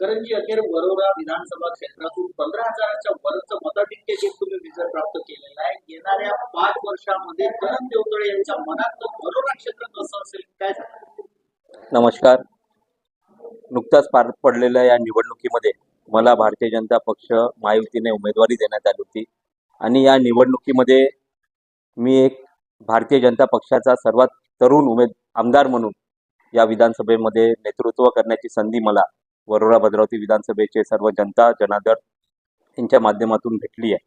करंजी अखेर वरोरा विधानसभा क्षेत्रातून पंधरा हजाराच्या वरचं मताधिक्य जे तुम्ही विजय प्राप्त केलेला आहे. येणाऱ्या पाच वर्षामध्ये करण देवतळे यांच्या मनात वरोरा क्षेत्र कसं असेल काय नमस्कार. नुकताच पार पडलेल्या या निवडणुकीमध्ये मला भारतीय जनता पक्ष महायुतीने उमेदवारी देण्यात आली होती. आणि या निवडणुकीमध्ये मी एक भारतीय जनता पक्षाचा सर्वात तरुण उमेद आमदार म्हणून या विधानसभेमध्ये नेतृत्व करण्याची संधी मला वरोरा भद्रावती विधानसभेचे सर्व जनता जनादर यांच्या माध्यमातून भेटली आहे.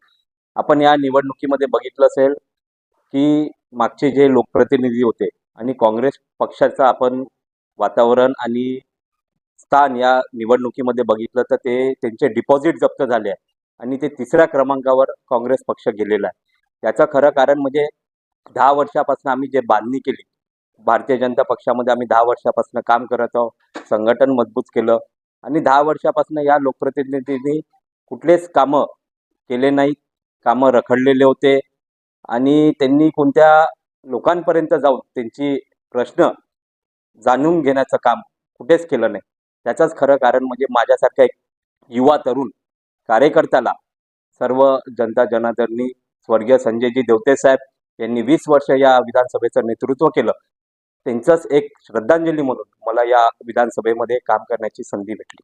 आपण या निवडणुकीमध्ये बघितलं असेल की मागचे जे लोकप्रतिनिधी होते आणि काँग्रेस पक्षाचं आपण वातावरण आणि स्थान या निवडणुकीमध्ये बघितलं तर ते त्यांचे डिपॉझिट जप्त झाले आहे आणि ते तिसऱ्या क्रमांकावर काँग्रेस पक्ष गेलेला आहे. याचं खरं कारण म्हणजे दहा वर्षापासून आम्ही जे बांधणी केली भारतीय जनता पक्षामध्ये आम्ही दहा वर्षापासून काम करत आहोत संघटन मजबूत केलं आणि दहा वर्षापासून या लोकप्रतिनिधींनी कुठलेच कामं केले नाहीत. कामं रखडलेले होते. आणि त्यांनी कोणत्या लोकांपर्यंत जाऊन त्यांची प्रश्न जाणून घेण्याचं काम कुठेच केलं नाही. त्याचंच खरं कारण म्हणजे माझ्यासारख्या एक युवा तरुण कार्यकर्त्याला सर्व जनता जनार्दननी स्वर्गीय संजयजी देवते साहेब यांनी वीस वर्ष या विधानसभेचं नेतृत्व केलं. त्यांचंच एक श्रद्धांजली म्हणून मला या विधानसभेमध्ये काम करण्याची संधी भेटली.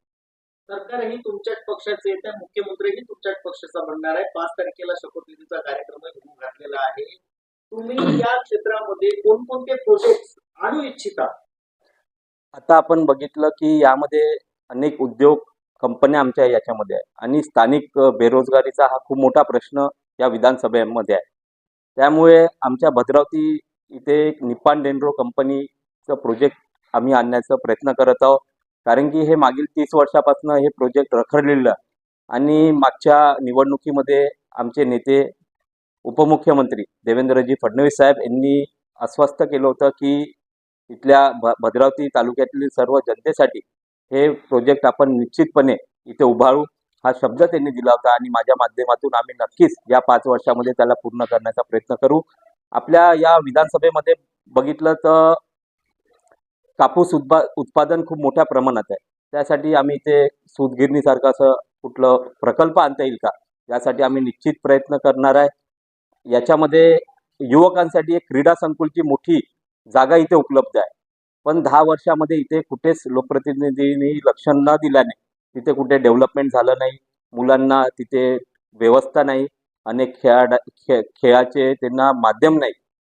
सरकारही तुमच्याच पक्षाचे येत आहे मुख्यमंत्रीही तुमच्याच पक्षाचा बनणार आहे. पाच तारखेला शपथविधीचा कार्यक्रम होऊन घातलेला आहे. तुम्ही या क्षेत्रामध्ये कोणकोणते प्रोजेक्ट आणू इच्छिता? आता आपण बघितलं की यामध्ये अनेक उद्योग कंपन्या आमच्या याच्यामध्ये आहे आणि स्थानिक बेरोजगारीचा हा खूप मोठा प्रश्न या विधानसभेमध्ये आहे. त्यामुळे आमच्या भद्रावती इथे एक निपान डेंड्रो कंपनीचं प्रोजेक्ट आम्ही आणण्याचा प्रयत्न करत आहोत. कारण की हे मागील तीस वर्षापासून हे प्रोजेक्ट रखडलेलं आणि मागच्या निवडणुकीमध्ये आमचे नेते उपमुख्यमंत्री देवेंद्रजी फडणवीस साहेब यांनी आश्वस्त केलं होतं की इथल्या भ भद्रावती तालुक्यातील सर्व जनतेसाठी हे प्रोजेक्ट आपण निश्चितपणे इथे उभारू. हा शब्द त्यांनी दिला होता आणि माझ्या माध्यमातून आम्ही नक्कीच या पाच वर्षामध्ये त्याला पूर्ण करण्याचा प्रयत्न करू. आपल्या या विधानसभेमध्ये बघितलं तर कापूस उत्पा उत्पादन खूप मोठ्या प्रमाणात आहे. त्यासाठी आम्ही इथे सूतगिरणीसारखं असं कुठलं प्रकल्प आणता येईल का? यासाठी आम्ही निश्चित प्रयत्न करणार आहे. याच्यामध्ये युवकांसाठी एक क्रीडा संकुलची मोठी जागा इथे उपलब्ध आहे. पण दहा वर्षामध्ये इथे कुठेच लोकप्रतिनिधींनी लक्ष न दिल्याने तिथे कुठे डेव्हलपमेंट झालं नाही. मुलांना तिथे व्यवस्था नाही. अनेक खेळाडा खे खेळाचे त्यांना माध्यम नाही.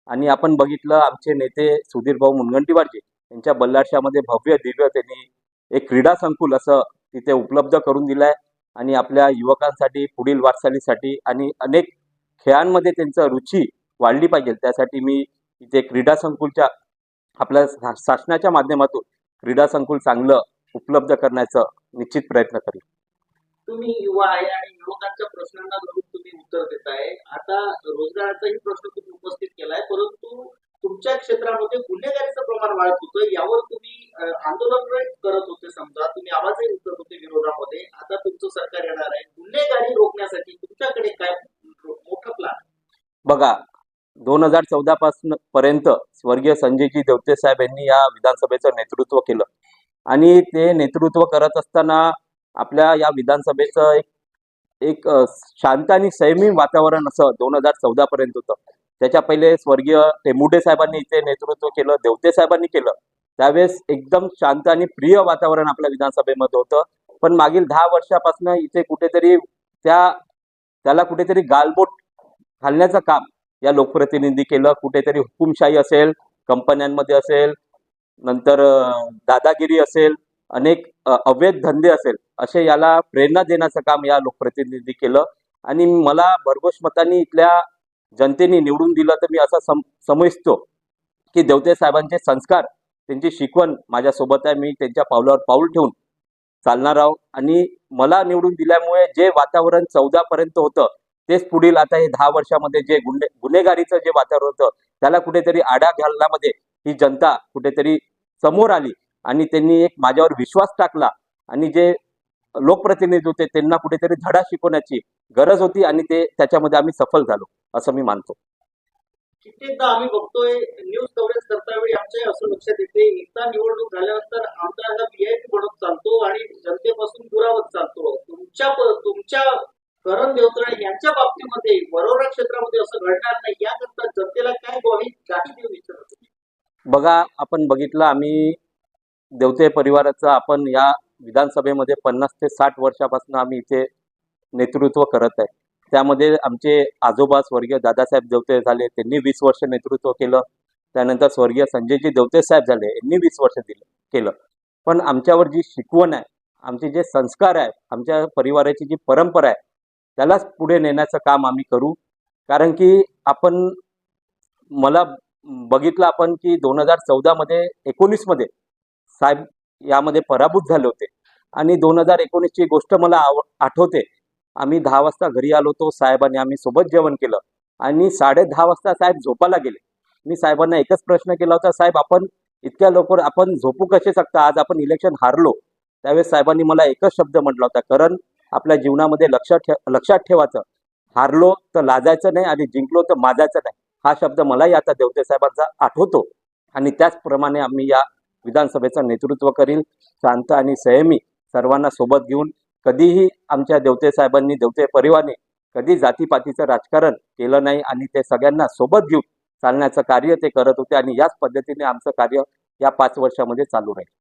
आणि आपण बघितलं आमचे नेते सुधीर भाऊ मुनगंटीवारजी यांच्या बल्लारशामध्ये भव्य दिव्य त्यांनी एक क्रीडा संकुल असं तिथे उपलब्ध करून दिलं आहे आणि आपल्या युवकांसाठी पुढील वाटचालीसाठी आणि अनेक खेळांमध्ये त्यांचं रुची वाढली पाहिजे. त्यासाठी मी इथे क्रीडा संकुलच्या आपल्या शासनाच्या माध्यमातून क्रीडा संकुल चांगलं उपलब्ध करण्याचं निश्चित प्रयत्न करेल तुम्ही युवा आहे आणि युवकांच्या प्रश्नांना धरून तुम्ही उत्तर देत आहे आता रोजगाराचाही प्रश्न तुम्ही उपस्थित केलाय परंतु तुमच्या क्षेत्रामध्ये गुन्हेगारीचं प्रमाण वाढत होतं. यावर तुम्ही आंदोलन करत होते समजा. तुम्ही आवाजही उठत होते विरोधामध्ये. आता तुमचं सरकार येणार आहे. गुन्हेगारी रोखण्यासाठी तुमच्याकडे काय मोठा प्लान बघा दोन हजार चौदा पासून पर्यंत स्वर्गीय संजयजी देवते साहेब यांनी या विधानसभेचं नेतृत्व केलं. आणि ते नेतृत्व करत असताना आपल्या या विधानसभेचं एक एक शांत आणि संयमी वातावरण असं दोन हजार चौदा पर्यंत होतं. त्याच्या पहिले स्वर्गीय टेमुडे साहेबांनी इथे नेतृत्व केलं देवते साहेबांनी केलं. त्यावेळेस एकदम शांत आणि प्रिय वातावरण आपल्या विधानसभेमध्ये होतं. पण मागील दहा वर्षापासून इथे कुठेतरी त्या त्याला कुठेतरी गालबोट घालण्याचं काम या लोकप्रतिनिधी केलं. कुठेतरी हुकुमशाही असेल कंपन्यांमध्ये असेल नंतर दादागिरी असेल अनेक अवैध धंदे असेल असे याला प्रेरणा देण्याचं काम या लोकप्रतिनिधी केलं. आणि मला भरघोष मतांनी इथल्या जनतेने निवडून दिलं तर मी असं सम समजतो की देवते साहेबांचे संस्कार त्यांची शिकवण माझ्यासोबत आहे. मी त्यांच्या पावलावर पाऊल ठेवून चालणार आहोत आणि मला निवडून दिल्यामुळे जे वातावरण चौदा पर्यंत होतं तेच पुढील आता हे दहा वर्षामध्ये जे गुन्हे गुन्हेगारीचं जे वातावरण होतं त्याला कुठेतरी आडा घालण्यामध्ये ही जनता कुठेतरी समोर आली. आणि त्यांनी एक माझ्यावर विश्वास टाकला. आणि जे लोकप्रतिनिधी होते त्यांना कुठेतरी धडा शिकवण्याची गरज होती आणि ते त्याच्यामध्ये आम्ही सफल झालो असं मी मानतो. कित्येकदा आम्ही बघतोय न्यूज कव्हरेज करता वेळी आमच्या असं लक्षात येते एकदा निवडणूक झाल्यानंतर आमदार हा व्हीआयपी बनत चालतो आणि जनतेपासून दुरावत चालतो. तुमच्या तुमच्या करण देवतळे यांच्या बाबतीमध्ये वरोरा क्षेत्रामध्ये असं घडणार नाही याकरता जनतेला काय ग्वाही गाठी देऊ इच्छिता? बघा आपण बघितलं आम्ही देवते परिवाराचं आपण या विधानसभेमध्ये पन्नास ते साठ वर्षापासून आम्ही इथे नेतृत्व करत आहे. त्यामध्ये आमचे आजोबा स्वर्गीय दादासाहेब देवते झाले त्यांनी वीस वर्ष नेतृत्व केलं. त्यानंतर स्वर्गीय संजयजी देवते साहेब झाले यांनी वीस वर्ष दिलं केलं. पण आमच्यावर जी शिकवण आहे आमचे जे संस्कार आहे आमच्या परिवाराची जी परंपरा आहे त्यालाच पुढे नेण्याचं काम आम्ही करू. कारण की आपण मला बघितलं आपण की दोन हजार चौदामध्ये एकोणीसमध्ये साहेब यामध्ये पराभूत झाले होते. आणि दोन हजार एकोणीसची गोष्ट मला आव आठवते. आम्ही दहा वाजता घरी आलो होतो साहेबांनी आम्ही सोबत जेवण केलं. आणि साडे दहा वाजता साहेब झोपायला गेले. मी साहेबांना एकच प्रश्न केला होता साहेब आपण इतक्या लवकर आपण झोपू कसे शकता? आज आपण इलेक्शन हारलो. त्यावेळेस साहेबांनी मला एकच शब्द म्हटला होता कारण आपल्या जीवनामध्ये लक्षात ठे लक्षात ठेवायचं. हारलो तर लाजायचं नाही आणि जिंकलो तर माजायचं नाही. हा शब्द मलाही आता देवते साहेबांचा आठवतो. आणि त्याचप्रमाणे आम्ही या विधानसभेचं नेतृत्व करील. शांत आणि संयमी सर्वांना सोबत घेऊन कधीही आमच्या देवते साहेबांनी देवते परिवाराने कधी जातीपातीचं राजकारण केलं नाही आणि ते सगळ्यांना सोबत घेऊन चालण्याचं कार्य ते करत होते आणि याच पद्धतीने आमचं कार्य या पाच वर्षामध्ये चालू राहील.